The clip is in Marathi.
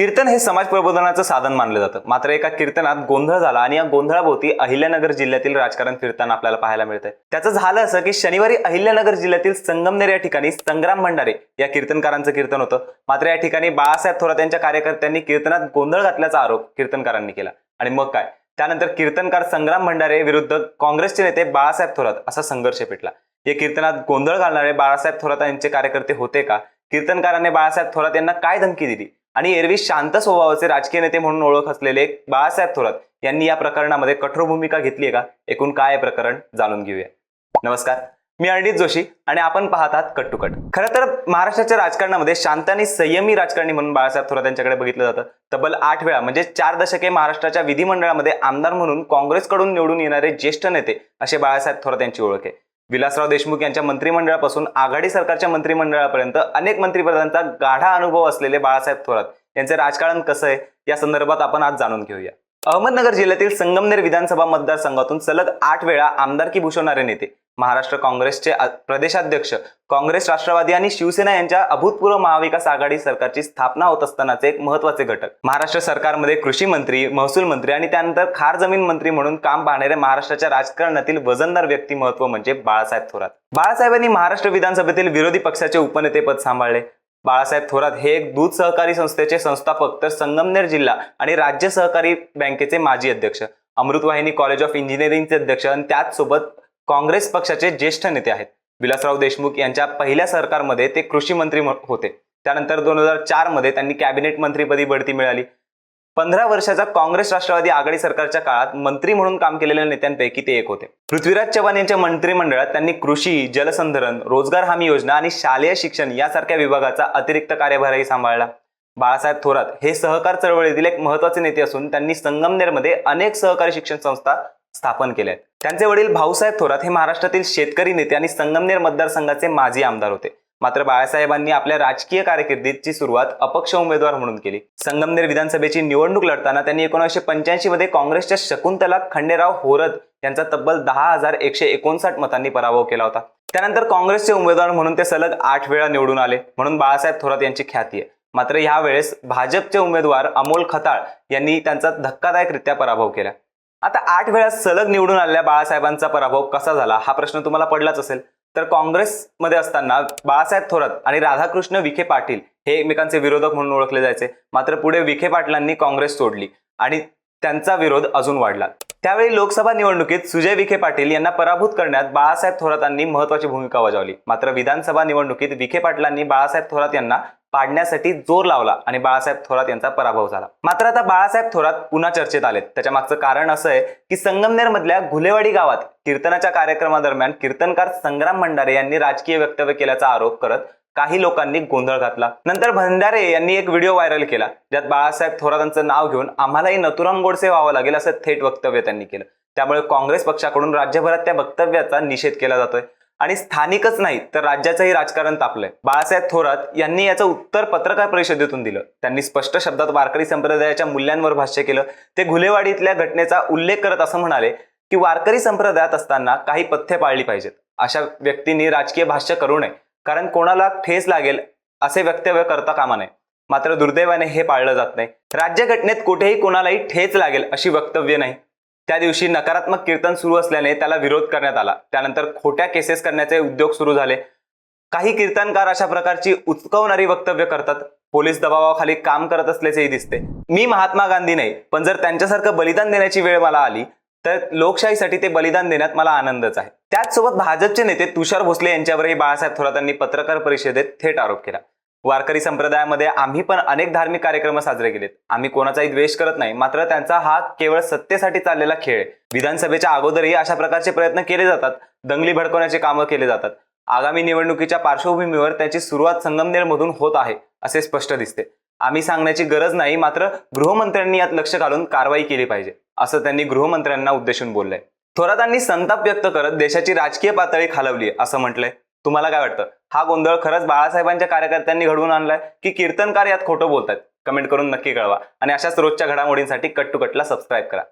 कीर्तन हे समाज प्रबोधनाचं साधन मानलं जातं. मात्र एका कीर्तनात गोंधळ झाला आणि या गोंधळाभोवती अहिल्यानगर जिल्ह्यातील राजकारण फिरताना आपल्याला पाहायला मिळतंय. त्याचं झालं असं की शनिवारी अहिल्यानगर जिल्ह्यातील संगमनेर या ठिकाणी संग्राम भंडारे या कीर्तनकारांचं कीर्तन होतं. मात्र या ठिकाणी बाळासाहेब थोरात यांच्या कार्यकर्त्यांनी कीर्तनात गोंधळ घातल्याचा आरोप कीर्तनकारांनी केला. आणि मग काय? त्यानंतर कीर्तनकार संग्राम भंडारे विरुद्ध काँग्रेसचे नेते बाळासाहेब थोरात असा संघर्ष पेटला. या कीर्तनात गोंधळ घालणारे बाळासाहेब थोरात यांचे कार्यकर्ते होते का? कीर्तनकारांनी बाळासाहेब थोरात यांना काय धमकी दिली? आणि एरवी शांत स्वभावाचे राजकीय नेते म्हणून ओळख असलेले बाळासाहेब थोरात यांनी या प्रकरणामध्ये कठोर भूमिका घेतली आहे का? एकूण काय प्रकरण? जाणून घेऊया. नमस्कार. मी अर्णित जोशी आणि आपण पाहत आहात कट टू कट. खरं तर महाराष्ट्राच्या राजकारणामध्ये शांत आणि संयमी राजकारणी म्हणून बाळासाहेब थोरात यांच्याकडे बघितलं जातं. तब्बल आठ वेळा म्हणजे चार दशके महाराष्ट्राच्या विधिमंडळामध्ये आमदार म्हणून काँग्रेसकडून निवडून येणारे ज्येष्ठ नेते असे बाळासाहेब थोरात यांची ओळख आहे. विलासराव देशमुख यांच्या मंत्रिमंडळापासून आघाडी सरकारच्या मंत्रिमंडळापर्यंत अनेक मंत्रिपदांचा गाढा अनुभव असलेले बाळासाहेब थोरात यांचे राजकारण कसं आहे या संदर्भात आपण आज जाणून घेऊया. अहमदनगर जिल्ह्यातील संगमनेर विधानसभा मतदारसंघातून सलग आठ वेळा आमदारकी भूषवणारे नेते महाराष्ट्र काँग्रेसचे प्रदेशाध्यक्ष काँग्रेस राष्ट्रवादी आणि शिवसेना यांच्या अभूतपूर्व महाविकास आघाडी सरकारची स्थापना होत असतानाचे एक महत्त्वाचे घटक. महाराष्ट्र सरकारमध्ये कृषी मंत्री महसूल मंत्री आणि त्यानंतर खार जमीन मंत्री म्हणून काम पाहणारे महाराष्ट्राच्या राजकारणातील वजनदार व्यक्तिमत्व म्हणजे बाळासाहेब थोरात. बाळासाहेबांनी महाराष्ट्र विधानसभेतील विरोधी पक्षाचे उपनेतेपद सांभाळले. बाळासाहेब थोरात हे एक दूध सहकारी संस्थेचे संस्थापक तर संगमनेर जिल्हा आणि राज्य सहकारी बँकेचे माजी अध्यक्ष अमृतवाहिनी कॉलेज ऑफ इंजिनिअरिंगचे अध्यक्ष आणि त्याचसोबत काँग्रेस पक्षाचे ज्येष्ठ नेते आहेत. विलासराव देशमुख यांच्या पहिल्या सरकारमध्ये ते कृषी मंत्री होते. त्यानंतर दोन हजार चारमध्ये त्यांनी कॅबिनेट मंत्रीपदी बढती मिळाली. पंधरा वर्षाचा काँग्रेस राष्ट्रवादी आघाडी सरकारच्या काळात मंत्री म्हणून काम केलेल्या नेत्यांपैकी ते एक होते. पृथ्वीराज चव्हाण यांच्या मंत्रिमंडळात त्यांनी कृषी जलसंधारण रोजगार हमी योजना आणि शालेय शिक्षण यासारख्या विभागाचा अतिरिक्त कार्यभारही सांभाळला. बाळासाहेब थोरात हे सहकार चळवळीतील एक महत्त्वाचे नेते असून त्यांनी संगमनेरमध्ये अनेक सहकारी शिक्षण संस्था स्थापन केले. आहेत त्यांचे वडील भाऊसाहेब थोरात हे महाराष्ट्रातील शेतकरी नेते आणि संगमनेर मतदारसंघाचे माजी आमदार होते. मात्र बाळासाहेबांनी आपल्या राजकीय कारकिर्दीची सुरुवात अपक्ष उमेदवार म्हणून केली. संगमनेर विधानसभेची निवडणूक लढताना त्यांनी एकोणीसशे पंच्याऐंशी मध्ये काँग्रेसच्या शकुंतला खंडेराव होरद यांचा तब्बल दहा हजार एकशे एकोणसाठ मतांनी पराभव केला होता. त्यानंतर काँग्रेसचे उमेदवार म्हणून ते सलग आठ वेळा निवडून आले म्हणून बाळासाहेब थोरात यांची ख्याती आहे. मात्र यावेळेस भाजपचे उमेदवार अमोल खताळ यांनी त्यांचा धक्कादायकरित्या पराभव केला. आता आठ वेळा सलग निवडून आलेल्या बाळासाहेबांचा पराभव कसा झाला? हा प्रश्न तुम्हाला पडलाच असेल. तर काँग्रेसमध्ये असताना बाळासाहेब थोरात आणि राधाकृष्ण विखे पाटील हे एकमेकांचे विरोधक म्हणून ओळखले जायचे. मात्र पुढे विखे पाटलांनी काँग्रेस सोडली आणि त्यांचा विरोध अजून वाढला. त्यावेळी लोकसभा निवडणुकीत सुजय विखे पाटील यांना पराभूत करण्यात बाळासाहेब थोरातांनी महत्वाची भूमिका बजावली. मात्र विधानसभा निवडणुकीत विखे पाटलांनी बाळासाहेब थोरात यांना पाडण्यासाठी जोर लावला आणि बाळासाहेब थोरात यांचा पराभव झाला. मात्र आता बाळासाहेब थोरात पुन्हा चर्चेत आलेत. त्याच्या मागचं कारण असं आहे की संगमनेर मधल्या घुलेवाडी गावात कीर्तनाच्या कार्यक्रमादरम्यान कीर्तनकार संग्राम भंडारे यांनी राजकीय वक्तव्य केल्याचा आरोप करत काही लोकांनी गोंधळ घातला. नंतर भंडारे यांनी एक व्हिडिओ व्हायरल केला ज्यात बाळासाहेब थोरातांचं नाव घेऊन आम्हालाही नथुराम गोडसे व्हावं लागेल असं थेट वक्तव्य त्यांनी केलं. त्यामुळे काँग्रेस पक्षाकडून राज्यभरात त्या वक्तव्याचा निषेध केला जातोय. आणि स्थानिकच नाही तर राज्याचंही राजकारण तापलंय. बाळासाहेब थोरात यांनी याचं उत्तर पत्रकार परिषदेतून दिलं. त्यांनी स्पष्ट शब्दात वारकरी संप्रदायाच्या मूल्यांवर भाष्य केलं. ते घुलेवाडीतल्या घटनेचा उल्लेख करत असं म्हणाले की वारकरी संप्रदायात असताना काही पथ्य पाळली पाहिजेत. अशा व्यक्तींनी राजकीय भाष्य करू नये कारण कोणाला ठेस लागेल असे वक्तव्य करता कामा नये. मात्र दुर्दैवाने हे पाळलं जात नाही. राज्यघटनेत कुठेही कोणालाही ठेच लागेल अशी वक्तव्य नाही. त्या दिवशी नकारात्मक कीर्तन सुरू असल्याने त्याला विरोध करण्यात आला. त्यानंतर खोट्या केसेस करण्याचे उद्योग सुरू झाले. काही कीर्तनकार अशा प्रकारची उचकवणारी वक्तव्य करतात. पोलीस दबावाखाली काम करत असल्याचेही दिसते. मी महात्मा गांधी नाही पण जर त्यांच्यासारखं बलिदान देण्याची वेळ मला आली तर लोकशाहीसाठी ते बलिदान देण्यात मला आनंदच आहे. त्याचसोबत भाजपचे नेते तुषार भोसले यांच्यावरही बाळासाहेब थोरातांनी पत्रकार परिषदेत थेट आरोप केला. वारकरी संप्रदायामध्ये आम्ही पण अनेक धार्मिक कार्यक्रम साजरे केलेत. आम्ही कोणाचाही द्वेष करत नाही मात्र त्यांचा हा केवळ सत्तेसाठी चाललेला खेळ आहे. विधानसभेच्या अगोदरही अशा प्रकारचे प्रयत्न केले जातात. दंगली भडकवण्याचे कामं केले जातात. आगामी निवडणुकीच्या पार्श्वभूमीवर त्याची सुरुवात संगमनेरमधून होत आहे असे स्पष्ट दिसते. आम्ही सांगण्याची गरज नाही मात्र गृहमंत्र्यांनी यात लक्ष घालून कारवाई केली पाहिजे असं त्यांनी गृहमंत्र्यांना उद्देशून बोललंय. थोरातांनी संताप व्यक्त करत देशाची राजकीय पातळी खालवली असं म्हटलंय. तुम्हाला काय वाटतं? हा गोंधळ खरंच बाळासाहेबांच्या कार्यकर्त्यांनी घडवून आणलाय की कीर्तनकार यात खोटं बोलतात कमेंट करून नक्की कळवा. आणि अशाच रोजच्या घडामोडींसाठी कट टू कटला सबस्क्राईब करा.